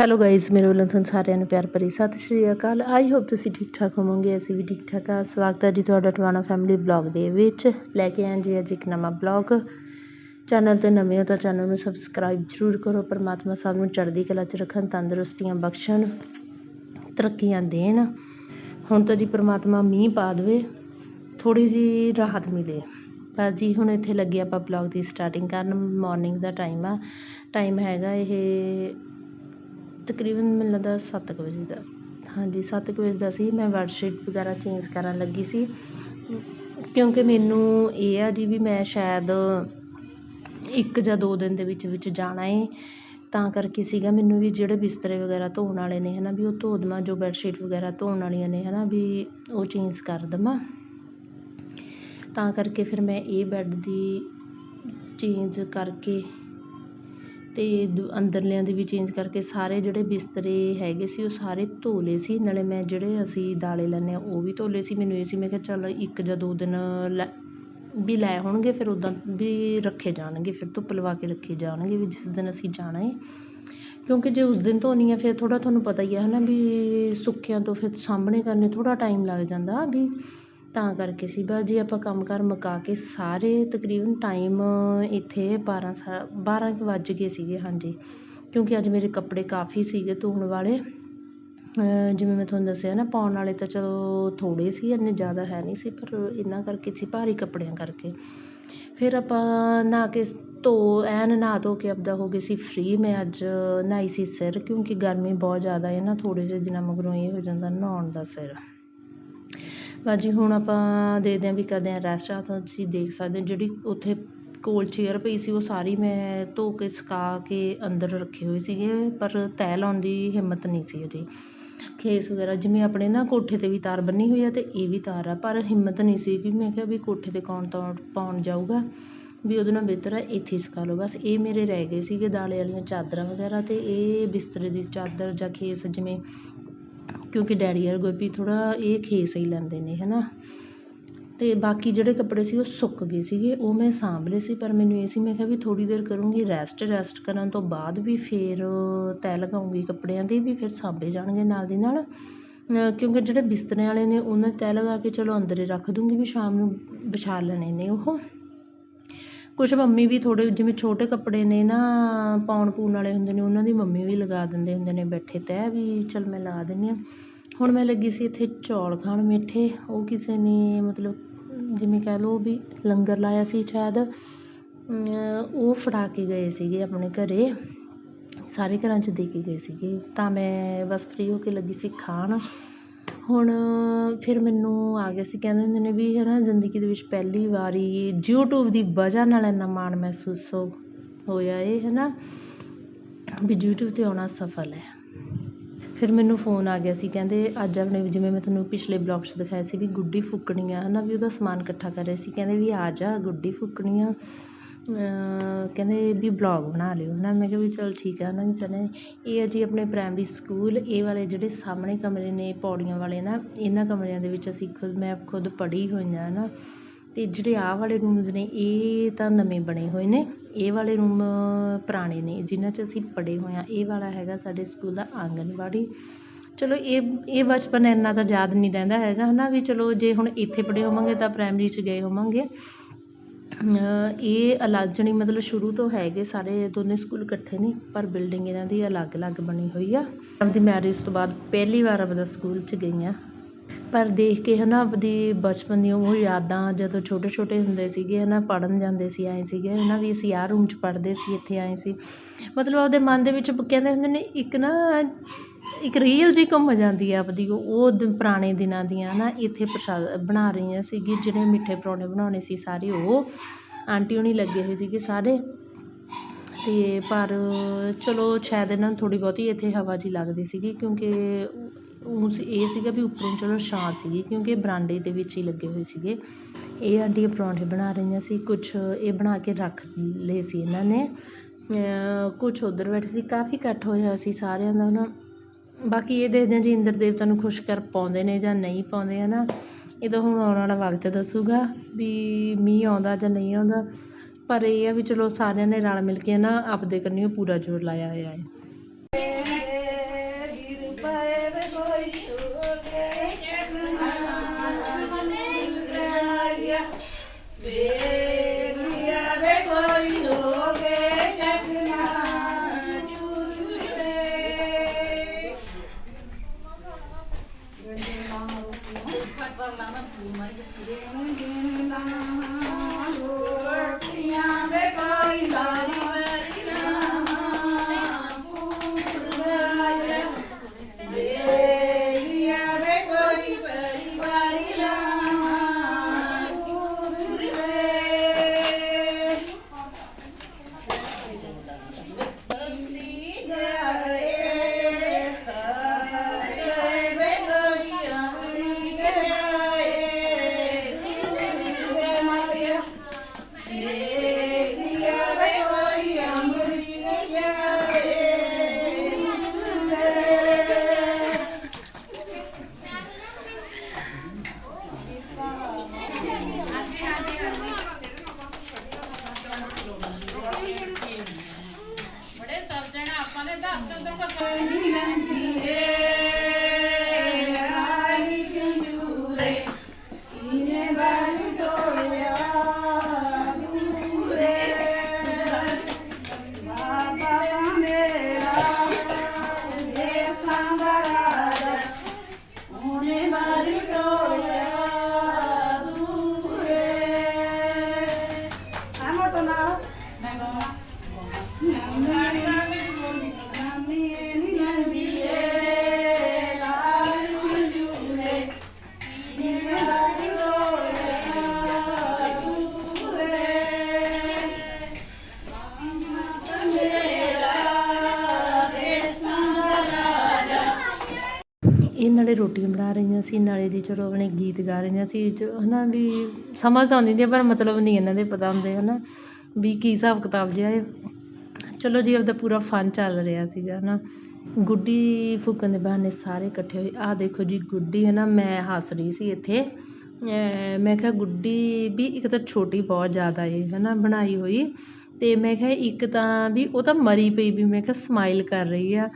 Hello guys ਮੇਰੇ ਵੱਲੋਂ ਤੁਹਾਨੂੰ ਸਾਰਿਆਂ ਨੂੰ ਪਿਆਰ ਭਰੀ ਸਤਿ ਸ਼੍ਰੀ ਅਕਾਲ ਆਈ ਹੋਪ ਤੁਸੀਂ ਠੀਕ ਠਾਕ ਹੋਵੋਗੇ ਅਸੀਂ ਵੀ ਠੀਕ ਠਾਕ ਆ ਸਵਾਗਤ ਹੈ ਜੀ ਤੁਹਾਡਾ ਟਵਾਣਾ ਫੈਮਿਲੀ ਬਲੌਗ ਦੇ ਵਿੱਚ ਲੈ ਕੇ ਆਏ ਜੀ ਅੱਜ ਇੱਕ ਨਵਾਂ ਬਲੌਗ ਚੈਨਲ ਤੇ ਨਵੇਂ ਹੋ ਤਾਂ ਚੈਨਲ ਨੂੰ ਸਬਸਕ੍ਰਾਈਬ ਜ਼ਰੂਰ ਕਰੋ ਪਰਮਾਤਮਾ ਸਭ ਨੂੰ ਚੜ੍ਹਦੀ ਕਲਾ 'ਚ ਰੱਖਣ ਤੰਦਰੁਸਤੀਆਂ ਬਖਸ਼ਣ ਤਰੱਕੀਆਂ ਦੇਣ ਹੁਣ ਤਾਂ ਜੀ ਪਰਮਾਤਮਾ ਮੀਂਹ ਪਾ ਦੇਵੇ ਥੋੜੀ ਜੀ ਰਾਹਤ ਮਿਲੇ ਬਸ ਜੀ ਹੁਣ ਇੱਥੇ ਲੱਗੇ ਆਪਾਂ ਬਲੌਗ ਦੀ ਸਟਾਰਟਿੰਗ ਕਰਨ ਮਾਰਨਿੰਗ ਦਾ ਟਾਈਮ ਆ ਟਾਈਮ ਹੈਗਾ ਇਹ ਤਕਰੀਬਨ ਮੈਨੂੰ ਲੱਗਦਾ ਸੱਤ ਕੁ ਵਜੇ ਦਾ। ਹਾਂਜੀ, ਸੱਤ ਕੁ ਵਜੇ ਦਾ ਸੀ। ਮੈਂ ਬੈਡਸ਼ੀਟ ਵਗੈਰਾ ਚੇਂਜ ਕਰਨ ਲੱਗੀ ਸੀ। ਕਿਉਂਕਿ ਮੈਨੂੰ ਇਹ ਆ ਜੀ ਵੀ ਮੈਂ ਸ਼ਾਇਦ ਇੱਕ ਜਾਂ ਦੋ ਦਿਨ ਦੇ ਵਿੱਚ ਵਿੱਚ ਜਾਣਾ ਏ। ਤਾਂ ਕਰਕੇ ਸੀਗਾ ਮੈਨੂੰ ਵੀ ਜਿਹੜੇ ਬਿਸਤਰੇ ਵਗੈਰਾ ਧੋਣ ਵਾਲੇ ਨੇ ਹੈ ਨਾ ਵੀ ਉਹ ਧੋ ਦੇਵਾਂ, ਜੋ ਬੈਡਸ਼ੀਟ ਵਗੈਰਾ ਧੋਣ ਵਾਲੀਆਂ ਨੇ ਹੈ ਨਾ ਵੀ ਉਹ ਚੇਂਜ ਕਰ ਦੇਵਾਂ। ਤਾਂ ਕਰਕੇ ਫਿਰ ਮੈਂ ਇਹ ਬੈੱਡ ਦੀ ਚੇਂਜ ਕਰਕੇ ਅਤੇ ਦ, ਅੰਦਰਲਿਆਂ ਦੀ ਵੀ ਚੇਂਜ ਕਰਕੇ ਸਾਰੇ ਜਿਹੜੇ ਬਿਸਤਰੇ ਹੈਗੇ ਸੀ, ਉਹ ਸਾਰੇ ਧੋ ਲਏ ਸੀ। ਨਾਲੇ ਮੈਂ ਜਿਹੜੇ ਅਸੀਂ ਦਾਲੇ ਲੈਂਦੇ ਹਾਂ, ਉਹ ਵੀ ਧੋ ਲਏ ਸੀ। ਮੈਨੂੰ ਇਹ ਸੀ, ਮੈਂ ਕਿਹਾ ਚੱਲ ਇੱਕ ਜਾਂ ਦੋ ਦਿਨ ਲੈ, ਵੀ ਲੈ ਹੋਣਗੇ ਫਿਰ ਉੱਦਾਂ ਵੀ ਰੱਖੇ ਜਾਣਗੇ, ਫਿਰ ਧੁੱਪ ਲਵਾ ਕੇ ਰੱਖੇ ਜਾਣਗੇ ਵੀ ਜਿਸ ਦਿਨ ਅਸੀਂ ਜਾਣਾ ਹੈ ਕਿਉਂਕਿ ਜੇ ਉਸ ਦਿਨ ਧੋਣੀ ਆ, ਫਿਰ ਥੋੜ੍ਹਾ ਤੁਹਾਨੂੰ ਪਤਾ ਹੀ ਆ ਹੈ ਨਾ ਵੀ ਸੁੱਕਿਆਂ ਤੋਂ ਫਿਰ ਸਾਹਮਣੇ ਕਰਨੇ ਥੋੜ੍ਹਾ ਟਾਈਮ ਲੱਗ ਜਾਂਦਾ, ਵੀ ਤਾਂ ਕਰਕੇ ਸੀ। ਬਸ ਜੇ ਆਪਾਂ ਕੰਮ ਕਾਰ ਮੁਕਾ ਕੇ ਸਾਰੇ ਤਕਰੀਬਨ ਟਾਈਮ ਇੱਥੇ ਬਾਰਾਂ ਸਾ, ਬਾਰਾਂ ਕੁ ਵੱਜ ਗਏ ਸੀਗੇ, ਹਾਂਜੀ। ਕਿਉਂਕਿ ਅੱਜ ਮੇਰੇ ਕੱਪੜੇ ਕਾਫੀ ਸੀਗੇ ਧੋਣ ਵਾਲੇ। ਜਿਵੇਂ ਮੈਂ ਤੁਹਾਨੂੰ ਦੱਸਿਆ ਨਾ, ਪਾਉਣ ਵਾਲੇ ਤਾਂ ਚਲੋ ਥੋੜ੍ਹੇ ਸੀ, ਇੰਨੇ ਜ਼ਿਆਦਾ ਹੈ ਨਹੀਂ ਸੀ, ਪਰ ਇਹਨਾਂ ਕਰਕੇ ਸੀ ਭਾਰੀ ਕੱਪੜਿਆਂ ਕਰਕੇ। ਫਿਰ ਆਪਾਂ ਨਹਾ ਕੇ ਧੋ, ਐਨ ਨਹਾ ਧੋ ਕੇ ਆਪਦਾ ਹੋ ਗਏ ਸੀ ਫ੍ਰੀ ਮੈਂ ਅੱਜ ਨਹਾਈ ਸੀ ਸਿਰ, ਕਿਉਂਕਿ ਗਰਮੀ ਬਹੁਤ ਜ਼ਿਆਦਾ ਹੈ ਨਾ, ਥੋੜ੍ਹੇ ਜਿਹੇ ਦਿਨਾਂ ਮਗਰੋਂ ਇਹ ਹੋ ਜਾਂਦਾ ਨਹਾਉਣ ਦਾ ਸਿਰ। ਬਸ ਜੀ ਹੁਣ ਆਪਾਂ ਦੇਖਦੇ ਹਾਂ ਵੀ ਕਰਦੇ ਹਾਂ ਰੈਸਟ ਆ ਤਾਂ ਤੁਸੀਂ ਦੇਖ ਸਕਦੇ ਹੋ, ਜਿਹੜੀ ਉੱਥੇ ਕੋਲ ਚੇਅਰ ਪਈ ਸੀ, ਉਹ ਸਾਰੀ ਮੈਂ ਧੋ ਕੇ, ਸੁਕਾ ਕੇ ਅੰਦਰ ਰੱਖੇ ਹੋਏ ਸੀਗੇ, ਪਰ ਤੈਅ ਲਾਉਣ ਦੀ ਹਿੰਮਤ ਨਹੀਂ ਸੀ ਅਜੇ ਖੇਸ ਵਗੈਰਾ, ਜਿਵੇਂ ਆਪਣੇ ਨਾ ਕੋਠੇ 'ਤੇ ਵੀ ਤਾਰ ਬੰਨੀ ਹੋਈ ਆ ਅਤੇ ਇਹ ਵੀ ਤਾਰ ਆ, ਪਰ ਹਿੰਮਤ ਨਹੀਂ ਸੀ ਵੀ ਮੈਂ ਕਿਹਾ ਵੀ ਕੋਠੇ 'ਤੇ ਕੌਣ ਤਾਂ, ਪਾਉਣ ਜਾਊਗਾ, ਵੀ ਉਹਦੇ ਨਾਲ ਬਿਹਤਰ ਹੈ ਇੱਥੇ ਹੀ ਸੁਕਾ ਲਓ। ਬਸ ਇਹ ਮੇਰੇ ਰਹਿ ਗਏ ਸੀਗੇ ਦਾਲੇ ਵਾਲੀਆਂ ਚਾਦਰਾਂ ਵਗੈਰਾ ਅਤੇ ਇਹ ਬਿਸਤਰੇ ਦੀ ਚਾਦਰ ਜਾਂ ਖੇਸ ਜਿਵੇਂ ਕਿਉਂਕਿ ਡੈਡੀ ਔਰ ਗੋਪੀ ਥੋੜ੍ਹਾ ਇਹ ਖੇਸ ਹੀ ਲੈਂਦੇ ਨੇ ਹੈ ਨਾ ਅਤੇ ਬਾਕੀ ਜਿਹੜੇ ਕੱਪੜੇ ਸੀ ਉਹ ਸੁੱਕ ਗਏ ਸੀਗੇ, ਉਹ ਮੈਂ ਸਾਂਭ ਲਏ ਸੀ, ਪਰ ਮੈਨੂੰ ਇਹ ਸੀ, ਮੈਂ ਕਿਹਾ ਵੀ ਥੋੜ੍ਹੀ ਦੇਰ ਕਰੂੰਗੀ ਰੈਸਟ ਰੈਸਟ ਕਰਨ ਤੋਂ ਬਾਅਦ ਵੀ ਫਿਰ ਤੈਅ ਲਗਾਊਂਗੀ ਕੱਪੜਿਆਂ ਦੀ, ਵੀ ਫਿਰ ਸਾਂਭੇ ਜਾਣਗੇ ਨਾਲ ਦੀ ਨਾਲ। ਕਿਉਂਕਿ ਜਿਹੜੇ ਬਿਸਤਰੇ ਵਾਲੇ ਨੇ, ਉਹਨਾਂ ਤੈਅ ਲਗਾ ਕੇ ਚਲੋ ਅੰਦਰ ਹੀ ਰੱਖ ਦੂੰਗੀ, ਵੀ ਸ਼ਾਮ ਨੂੰ ਵਿਛਾ ਲੈਣੇ ਨੇ ਉਹ। ਕੁਛ ਮੰਮੀ ਵੀ ਥੋੜ੍ਹੇ ਜਿਵੇਂ ਛੋਟੇ ਕੱਪੜੇ ਨੇ ਨਾ ਪਾਉਣ ਪੂਣ ਵਾਲੇ ਹੁੰਦੇ ਨੇ, ਉਹਨਾਂ ਦੀ ਮੰਮੀ ਵੀ ਲਗਾ ਦਿੰਦੇ ਹੁੰਦੇ ਨੇ ਬੈਠੇ ਤੈਅ ਵੀ ਚੱਲ ਮੈਂ ਲਾ ਦਿੰਦੀ ਹਾਂ। ਹੁਣ ਮੈਂ ਲੱਗੀ ਸੀ ਇੱਥੇ ਚੌਲ ਖਾਣ ਮਿੱਠੇ, ਉਹ ਕਿਸੇ ਨੇ ਮਤਲਬ ਜਿਵੇਂ ਕਹਿ ਲਓ ਵੀ ਲੰਗਰ ਲਾਇਆ ਸੀ ਸ਼ਾਇਦ ਉਹ ਫੜਾ ਕੇ ਗਏ ਸੀਗੇ ਆਪਣੇ ਘਰ, ਸਾਰੇ ਘਰਾਂ 'ਚ ਦੇ ਕੇ ਗਏ ਸੀਗੇ, ਤਾਂ ਮੈਂ ਬਸ ਫਰੀ ਹੋ ਕੇ ਲੱਗੀ ਸੀ ਖਾਣ। ਹੁਣ ਫਿਰ ਮੈਨੂੰ ਆ ਗਿਆ ਸੀ, ਕਹਿੰਦੇ ਹੁੰਦੇ ਨੇ ਵੀ ਹੈ ਨਾ ਜ਼ਿੰਦਗੀ ਦੇ ਵਿੱਚ ਪਹਿਲੀ ਵਾਰੀ ਯੂਟਿਊਬ ਦੀ ਵਜ੍ਹਾ ਨਾਲ ਇੰਨਾ ਮਾਣ ਮਹਿਸੂਸ ਹੋ, ਹੋਇਆ ਇਹ, ਹੈ ਨਾ? ਵੀ ਯੂਟਿਊਬ 'ਤੇ ਆਉਣਾ ਸਫਲ ਹੈ। ਫਿਰ ਮੈਨੂੰ ਫੋਨ ਆ ਗਿਆ ਸੀ, ਕਹਿੰਦੇ ਅੱਜ ਆਪਣੇ ਜਿਵੇਂ ਮੈਂ ਤੁਹਾਨੂੰ ਪਿਛਲੇ ਬਲੌਗ 'ਚ ਦਿਖਾਇਆ ਸੀ ਵੀ ਗੁੱਡੀ ਫੂਕਣੀ ਆ ਹੈ ਨਾ? ਵੀ ਉਹਦਾ ਸਮਾਨ ਇਕੱਠਾ ਕਰ ਰਹੇ ਸੀ, ਕਹਿੰਦੇ ਵੀ ਆ ਜਾ ਗੁੱਡੀ ਫੂਕਣੀ ਆ ਕਹਿੰਦੇ ਵੀ ਬਲੌਗ ਬਣਾ ਲਿਓ। ਹੈ ਨਾ ਮੈਂ ਕਿਹਾ ਵੀ ਚਲ ਠੀਕ ਆ ਨਾ ਵੀ ਕਹਿੰਦੇ ਇਹ ਹੈ ਜੀ ਆਪਣੇ ਪ੍ਰਾਇਮਰੀ ਸਕੂਲ ਇਹ ਵਾਲੇ ਜਿਹੜੇ ਸਾਹਮਣੇ ਕਮਰੇ ਨੇ, ਪੌੜੀਆਂ ਵਾਲੇ ਨਾ, ਇਹਨਾਂ ਕਮਰਿਆਂ ਦੇ ਵਿੱਚ ਅਸੀਂ ਖੁਦ, ਮੈਂ ਖੁਦ ਪੜ੍ਹੀ ਹੋਈ ਹਾਂ ਹੈ ਨਾ। ਅਤੇ ਜਿਹੜੇ ਆਹ ਵਾਲੇ ਰੂਮਜ਼ ਨੇ, ਇਹ ਤਾਂ ਨਵੇਂ ਬਣੇ ਹੋਏ ਨੇ। ਇਹ ਵਾਲੇ ਰੂਮ ਪੁਰਾਣੇ ਨੇ, ਜਿਨ੍ਹਾਂ 'ਚ ਅਸੀਂ ਪੜ੍ਹੇ ਹੋਏ ਹਾਂ। ਇਹ ਵਾਲਾ ਹੈਗਾ ਸਾਡੇ ਸਕੂਲ ਦਾ ਆਂਗਨਵਾੜੀ। ਚਲੋ, ਇਹ ਇਹ ਬਚਪਨ ਇੰਨਾ ਤਾਂ ਯਾਦ ਨਹੀਂ ਰਹਿੰਦਾ ਹੈਗਾ ਹੈ ਨਾ ਵੀ ਚਲੋ, ਜੇ ਹੁਣ ਇੱਥੇ ਪੜ੍ਹੇ ਹੋਵਾਂਗੇ ਤਾਂ ਪ੍ਰਾਇਮਰੀ 'ਚ ਗਏ ਹੋਵਾਂਗੇ। ਇਹ ਅਲੱਗ ਮਤਲਬ ਸ਼ੁਰੂ ਤੋਂ ਹੈਗੇ ਸਾਰੇ ਦੋਨੇ ਸਕੂਲ ਇਕੱਠੇ ਨੇ, ਪਰ ਬਿਲਡਿੰਗ ਇਹਨਾਂ ਦੀ ਅਲੱਗ-ਅਲੱਗ ਬਣੀ ਹੋਈ ਆ। ਆਪਦੀ ਮੈਰਿਜ ਤੋਂ ਬਾਅਦ ਪਹਿਲੀ ਵਾਰ ਆਪਦਾ ਸਕੂਲ 'ਚ ਗਈ ਹਾਂ ਪਰ ਦੇਖ ਕੇ ਹੈ ਨਾ ਆਪਦੀ ਬਚਪਨ ਦੀਆਂ ਉਹ ਯਾਦਾਂ ਜਦੋਂ ਛੋਟੇ ਛੋਟੇ ਹੁੰਦੇ ਸੀਗੇ ਹੈ ਨਾ ਪੜ੍ਹਨ ਜਾਂਦੇ ਸੀ, ਆਏ ਸੀਗੇ ਹੈ ਨਾ ਵੀ ਅਸੀਂ ਆਹ ਰੂਮ 'ਚ ਪੜ੍ਹਦੇ ਸੀ, ਇੱਥੇ ਆਏ ਸੀ। ਮਤਲਬ ਆਪਦੇ ਮਨ ਦੇ ਵਿੱਚ ਕਹਿੰਦੇ ਹੁੰਦੇ ਨੇ ਇੱਕ ਨਾ ਇੱਕ ਰੀਲ ਜੀ ਘੁੰਮ ਜਾਂਦੀ ਆ ਆਪਦੀ, ਉਹ ਪੁਰਾਣੇ ਦਿਨਾਂ ਦੀਆਂ ਨਾ ਇੱਥੇ ਪ੍ਰਸ਼ਾਦ ਬਣਾ ਰਹੀਆਂ ਸੀਗੀ ਜਿਹੜੇ ਮਿੱਠੇ ਪਰੌਣੇ ਬਣਾਉਣੇ ਸੀ ਸਾਰੇ ਉਹ। ਆਂਟੀ ਹੋਣੀ ਲੱਗੇ ਹੋਏ ਸੀਗੇ ਸਾਰੇ। ਅਤੇ ਪਰ ਚਲੋ ਸ਼ਾਇਦ ਇਹਨਾਂ ਨੂੰ ਥੋੜ੍ਹੀ ਬਹੁਤੀ ਇੱਥੇ ਹਵਾ ਜਿਹੀ ਲੱਗਦੀ ਸੀਗੀ ਕਿਉਂਕਿ ਉਹ ਇਹ ਸੀਗਾ ਵੀ ਉੱਪਰੋਂ ਚਲੋ ਛਾਂ ਸੀਗੀ ਕਿਉਂਕਿ ਬਰਾਂਡੇ ਦੇ ਵਿੱਚ ਹੀ ਲੱਗੇ ਹੋਏ ਸੀਗੇ। ਇਹ ਆਂਟੀ ਪਰੌਂਠੇ ਬਣਾ ਰਹੀਆਂ ਸੀ, ਕੁਛ ਇਹ ਬਣਾ ਕੇ ਰੱਖ ਲਏ ਸੀ ਇਹਨਾਂ ਨੇ। ਕੁਛ ਉੱਧਰ ਬੈਠੇ ਸੀ, ਕਾਫੀ ਇਕੱਠ ਹੋਇਆ ਸੀ ਸਾਰਿਆਂ ਦਾ ਨਾ। ਬਾਕੀ ਇਹ ਦੇਖਦੇ ਹਾਂ ਜੀ ਇੰਦਰ ਦੇਵਤਾ ਨੂੰ ਖੁਸ਼ ਕਰ ਪਾਉਂਦੇ ਨੇ ਜਾਂ ਨਹੀਂ ਪਾਉਂਦੇ, ਹੈ ਨਾ? ਇਹ ਤਾਂ ਹੁਣ ਆਉਣ ਵਾਲਾ ਵਕਤ ਦੱਸੂਗਾ ਵੀ ਮੀਂਹ ਆਉਂਦਾ ਜਾਂ ਨਹੀਂ ਆਉਂਦਾ, ਪਰ ਇਹ ਆ ਵੀ ਚਲੋ ਸਾਰਿਆਂ ਨੇ ਰਲ ਮਿਲ ਕੇ ਨਾ ਆਪਦੇ ਕੰਨਿਓ ਪੂਰਾ ਜ਼ੋਰ ਲਾਇਆ ਹੋਇਆ ਹੈ। 我和你们亲 ਨਾਲੇ ਰੋਟੀਆਂ ਬਣਾ ਰਹੀਆਂ ਸੀ, ਨਾਲੇ ਜੀ ਚਲੋ ਆਪਣੇ ਗੀਤ ਗਾ ਰਹੀਆਂ ਸੀ, ਜੋ ਹੈ ਨਾ ਵੀ ਸਮਝ ਤਾਂ ਆਉਂਦੀ ਹੁੰਦੀ ਪਰ ਮਤਲਬ ਨਹੀਂ ਇਹਨਾਂ ਦੇ ਪਤਾ ਹੁੰਦੇ ਹੈ ਨਾ ਵੀ ਕੀ ਹਿਸਾਬ ਕਿਤਾਬ ਜਿਹਾ ਹੈ ਚਲੋ ਜੀ, ਆਪਦਾ ਪੂਰਾ ਫਨ ਚੱਲ ਰਿਹਾ ਸੀਗਾ ਹੈ ਨਾ ਗੁੱਡੀ ਫੂਕਣ ਦੇ ਬਹਾਨੇ ਸਾਰੇ ਇਕੱਠੇ ਹੋਏ। ਆਹ ਦੇਖੋ ਜੀ, ਗੁੱਡੀ ਹੈ ਨਾ ਮੈਂ ਹੱਸ ਰਹੀ ਸੀ ਇੱਥੇ। ਅਹ ਮੈਂ ਕਿਹਾ, ਗੁੱਡੀ ਵੀ ਇੱਕ ਤਾਂ ਛੋਟੀ ਬਹੁਤ ਜ਼ਿਆਦਾ ਏ ਹੈ ਨਾ ਬਣਾਈ ਹੋਈ। ਅਤੇ ਮੈਂ ਕਿਹਾ, ਇੱਕ ਤਾਂ ਵੀ ਉਹ ਤਾਂ ਮਰੀ ਪਈ ਵੀ, ਮੈਂ ਕਿਹਾ ਸਮਾਈਲ ਕਰ ਰਹੀ ਆ।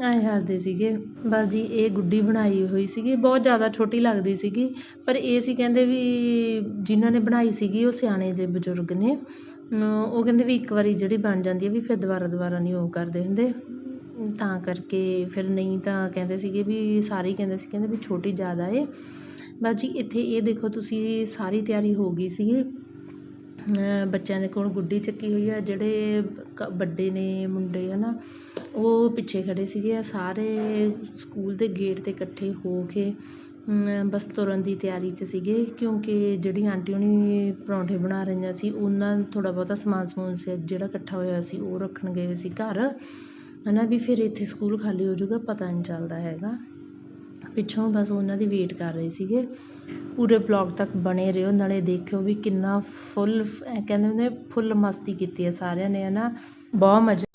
ਐਂ ਹੱਸਦੇ ਸੀਗੇ। ਬਸ ਜੀ, ਇਹ ਗੁੱਡੀ ਬਣਾਈ ਹੋਈ ਸੀਗੀ। ਬਹੁਤ ਜ਼ਿਆਦਾ ਛੋਟੀ ਲੱਗਦੀ ਸੀਗੀ। ਪਰ ਇਹ ਸੀ ਕਹਿੰਦੇ ਵੀ ਜਿਨ੍ਹਾਂ ਨੇ ਬਣਾਈ ਸੀਗੀ, ਉਹ ਸਿਆਣੇ ਜਿਹੇ ਬਜ਼ੁਰਗ ਨੇ। ਉਹ ਕਹਿੰਦੇ ਵੀ ਇੱਕ ਵਾਰੀ ਜਿਹੜੀ ਬਣ ਜਾਂਦੀ ਹੈ ਵੀ ਫਿਰ ਦੁਬਾਰਾ ਦੁਬਾਰਾ ਨਹੀਂ ਉਹ ਕਰਦੇ ਹੁੰਦੇ। ਤਾਂ ਕਰਕੇ ਫਿਰ ਨਹੀਂ ਤਾਂ ਕਹਿੰਦੇ ਸੀਗੇ ਵੀ ਸਾਰੇ ਕਹਿੰਦੇ ਸੀ, ਕਹਿੰਦੇ ਵੀ ਛੋਟੀ ਜ਼ਿਆਦਾ ਏ। ਬਸ ਜੀ, ਇੱਥੇ ਇਹ ਦੇਖੋ, ਤੁਸੀਂ ਸਾਰੀ ਤਿਆਰੀ ਹੋ ਗਈ ਸੀਗੀ। ਬੱਚਿਆਂ ਦੇ ਕੋਲ ਗੁੱਡੀ ਚੱਕੀ ਹੋਈ ਆ, ਜਿਹੜੇ ਕ, ਵੱਡੇ ਨੇ, ਮੁੰਡੇ ਹੈ ਨਾ ਉਹ ਪਿੱਛੇ ਖੜ੍ਹੇ ਸੀਗੇ ਆ, ਸਾਰੇ ਸਕੂਲ ਦੇ ਗੇਟ 'ਤੇ ਇਕੱਠੇ ਹੋ ਕੇ ਬਸ ਤੁਰਨ ਦੀ ਤਿਆਰੀ 'ਚ ਸੀਗੇ, ਕਿਉਂਕਿ ਜਿਹੜੀ ਆਂਟੀ ਹੋਣੀ ਪਰੌਂਠੇ ਬਣਾ ਰਹੀਆਂ ਸੀ, ਉਹਨਾਂ ਥੋੜ੍ਹਾ ਬਹੁਤਾ ਸਮਾਨ ਸਮੂਨ ਸੀ, ਜਿਹੜਾ ਇਕੱਠਾ ਹੋਇਆ ਸੀ, ਉਹ ਰੱਖਣ ਗਏ ਹੋਏ ਸੀ ਘਰ ਹੈ ਨਾ ਵੀ ਫਿਰ ਇੱਥੇ ਸਕੂਲ ਖਾਲੀ ਹੋ ਜਾਊਗਾ, ਪਤਾ ਨਹੀਂ ਚੱਲਦਾ ਹੈਗਾ। ਪਿੱਛੋਂ ਬਸ ਉਹਨਾਂ ਦੀ ਵੇਟ ਕਰ ਰਹੇ ਸੀਗੇ। ਪੂਰੇ ਬਲੌਗ ਤੱਕ ਬਣੇ ਰਹੋ, ਨਾਲੇ ਦੇਖਿਓ ਵੀ ਕਿੰਨਾ ਫੁੱਲ ਕਹਿੰਦੇ ਹੁੰਦੇ ਫੁੱਲ ਮਸਤੀ ਕੀਤੀ ਹੈ ਸਾਰਿਆਂ ਨੇ ਹੈ ਨਾ ਬਹੁਤ ਮਜ਼ਾ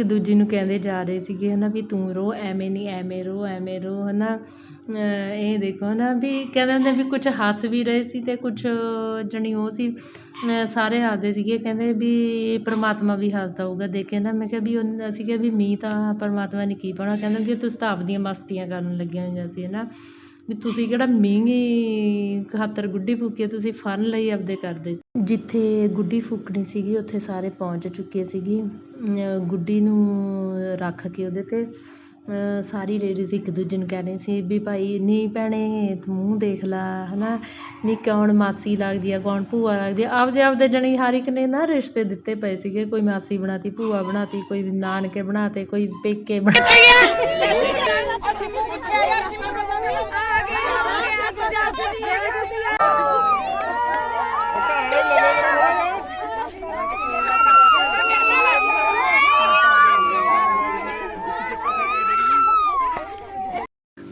ਇੱਕ ਦੂਜੀ ਨੂੰ ਕਹਿੰਦੇ ਜਾ ਰਹੇ ਸੀਗੇ ਹੈ ਨਾ ਵੀ ਤੂੰ ਰੋ, ਐਵੇਂ ਨਹੀਂ, ਐਵੇਂ ਰੋ ਐਵੇਂ ਰੋ ਹੈ ਨਾ ਇਹ ਦੇਖੋ ਹੈ ਨਾ ਵੀ ਕਹਿੰਦੇ ਹੁੰਦੇ ਵੀ ਕੁਛ ਹੱਸ ਵੀ ਰਹੇ ਸੀ ਅਤੇ ਕੁਛ ਜਾਣੀ ਉਹ ਸੀ ਸਾਰੇ ਹੱਸਦੇ ਸੀਗੇ, ਕਹਿੰਦੇ ਵੀ ਪਰਮਾਤਮਾ ਵੀ ਹੱਸਦਾ ਹੋਊਗਾ ਦੇਖ ਕੇ ਨਾ, ਮੈਂ ਕਿਹਾ ਵੀ ਉਨ- ਅਸੀਂ ਕਿਹਾ ਵੀ ਮੀਂਹ ਤਾਂ ਪਰਮਾਤਮਾ ਨੇ ਕੀ ਪਾਉਣਾ, ਕਹਿੰਦੇ ਕਿ ਤੁਸੀਂ ਤਾਂ ਆਪਦੀਆਂ ਮਸਤੀਆਂ ਕਰਨ ਲੱਗੀਆਂ ਹੋਈਆਂ ਸੀ ਹੈ ਨਾ ਵੀ ਤੁਸੀਂ ਕਿਹੜਾ ਮੀਂਹ ਖਾਤਰ ਗੁੱਡੀ ਫੂਕੀ ਆ, ਤੁਸੀਂ ਫਨ ਲਈ ਆਪਦੇ ਕਰਦੇ ਸੀ ਜਿੱਥੇ ਗੁੱਡੀ ਫੂਕਣੀ ਸੀਗੀ ਉੱਥੇ ਸਾਰੇ ਪਹੁੰਚ ਚੁੱਕੇ ਸੀਗੇ। ਗੁੱਡੀ ਨੂੰ ਰੱਖ ਕੇ ਉਹਦੇ 'ਤੇ ਸਾਰੀ ਲੇਡੀਜ਼ ਇੱਕ ਦੂਜੇ ਨੂੰ ਕਹਿ ਰਹੀ ਸੀ ਵੀ ਭਾਈ ਨਹੀਂ ਭੈਣੇ ਤੂੰ ਮੂੰਹ ਦੇਖ ਲਾ ਹੈ ਨਾ ਨਹੀਂ ਕੌਣ ਮਾਸੀ ਲੱਗਦੀ ਆ ਕੌਣ ਭੂਆ ਲੱਗਦੀ ਆ? ਆਪਦੇ ਆਪਦੇ ਜਣੀ ਹਰ ਇੱਕ ਨੇ ਨਾ ਰਿਸ਼ਤੇ ਦਿੱਤੇ ਪਏ ਸੀਗੇ। ਕੋਈ ਮਾਸੀ ਬਣਾਤੀ ਭੂਆ ਬਣਾਤੀ ਕੋਈ ਨਾਨਕੇ ਬਣਾਤੇ ਕੋਈ ਪੇਕੇ ਬਣਾ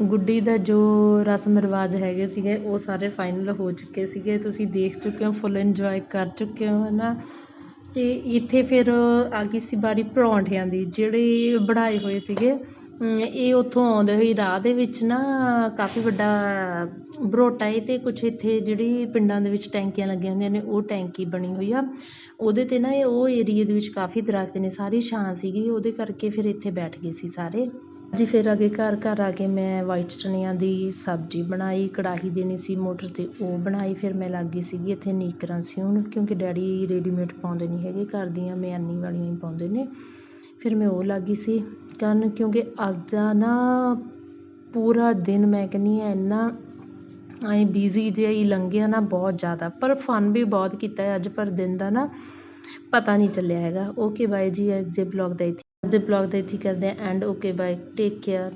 ਗੁੱਡੀ ਦਾ ਜੋ ਰਸਮ ਰਿਵਾਜ ਹੈਗੇ ਸੀਗੇ, ਉਹ ਸਾਰੇ ਫਾਈਨਲ ਹੋ ਚੁੱਕੇ ਸੀਗੇ। ਤੁਸੀਂ ਦੇਖ ਚੁੱਕੇ ਹੋ ਫੁੱਲ ਇੰਜੋਏ ਕਰ ਚੁੱਕੇ ਹੋ ਹੈ ਨਾ ਅਤੇ ਇੱਥੇ ਫਿਰ ਆ ਗਈ ਸੀ ਬਾਰੀ ਪਰੌਂਠਿਆਂ ਦੀ, ਜਿਹੜੇ ਬਣਾਏ ਹੋਏ ਸੀਗੇ। ਇਹ ਉੱਥੋਂ ਆਉਂਦੇ ਹੋਏ ਰਾਹ ਦੇ ਵਿੱਚ ਨਾ ਕਾਫੀ ਵੱਡਾ ਬਰੋਟਾ ਹੈ ਅਤੇ ਕੁਛ ਇੱਥੇ ਜਿਹੜੀ ਪਿੰਡਾਂ ਦੇ ਵਿੱਚ ਟੈਂਕੀਆਂ ਲੱਗੀਆਂ ਹੁੰਦੀਆਂ ਨੇ, ਉਹ ਟੈਂਕੀ ਬਣੀ ਹੋਈ ਆ। ਉਹਦੇ 'ਤੇ ਨਾ ਇਹ ਉਹ ਏਰੀਏ ਦੇ ਵਿੱਚ ਕਾਫੀ ਦਰੱਖਤ ਨੇ, ਸਾਰੀ ਛਾਂ ਸੀਗੀ, ਉਹਦੇ ਕਰਕੇ ਫਿਰ ਇੱਥੇ ਬੈਠ ਗਏ ਸੀ ਸਾਰੇ। ਜੀ ਫਿਰ ਅੱਗੇ ਘਰ ਘਰ ਆ ਕੇ ਮੈਂ ਵਾਈਟ ਚਨਿਆਂ ਦੀ ਸਬਜ਼ੀ ਬਣਾਈ, ਕੜਾਹੀ ਦੇਣੀ ਸੀ, ਮੋਟਰ 'ਤੇ ਉਹ ਬਣਾਈ, ਫਿਰ ਮੈਂ ਲੱਗ ਗਈ ਸੀਗੀ ਇੱਥੇ ਨੀਕਰਾਂ ਸਿਉਣ, ਕਿਉਂਕਿ ਡੈਡੀ ਰੈਡੀਮੇਡ ਪਾਉਂਦੇ ਨਹੀਂ ਹੈਗੇ, ਘਰ ਦੀਆਂ ਮਿਆਨੀ ਵਾਲੀਆਂ ਹੀ ਪਾਉਂਦੇ ਨੇ। ਫਿਰ ਮੈਂ ਉਹ ਲੱਗ ਗਈ ਸੀ। ਕਰਨ ਕਿਉਂਕਿ ਅੱਜ ਦਾ ਨਾ ਪੂਰਾ ਦਿਨ ਮੈਂ ਕਹਿੰਦੀ ਹਾਂ ਇੰਨਾ ਐਂ ਬਿਜ਼ੀ ਜਿਹਾ ਹੀ ਲੰਘਿਆ ਨਾ ਬਹੁਤ ਜ਼ਿਆਦਾ, ਪਰ ਫਨ ਵੀ ਬਹੁਤ ਕੀਤਾ ਅੱਜ, ਪਰ ਦਿਨ ਦਾ ਨਾ ਪਤਾ ਨਹੀਂ ਚੱਲਿਆ ਹੈਗਾ। ਓਕੇ ਬਾਏ ਜੀ, ਅੱਜ ਦੇ ਬਲੋਗ ਦਾ ਇੱਥੇ ਅੱਜ ਦੇ ਬਲੋਗ ਦਾ ਇੱਥੇ ਕਰਦੇ ਹਾਂ and okay bye take care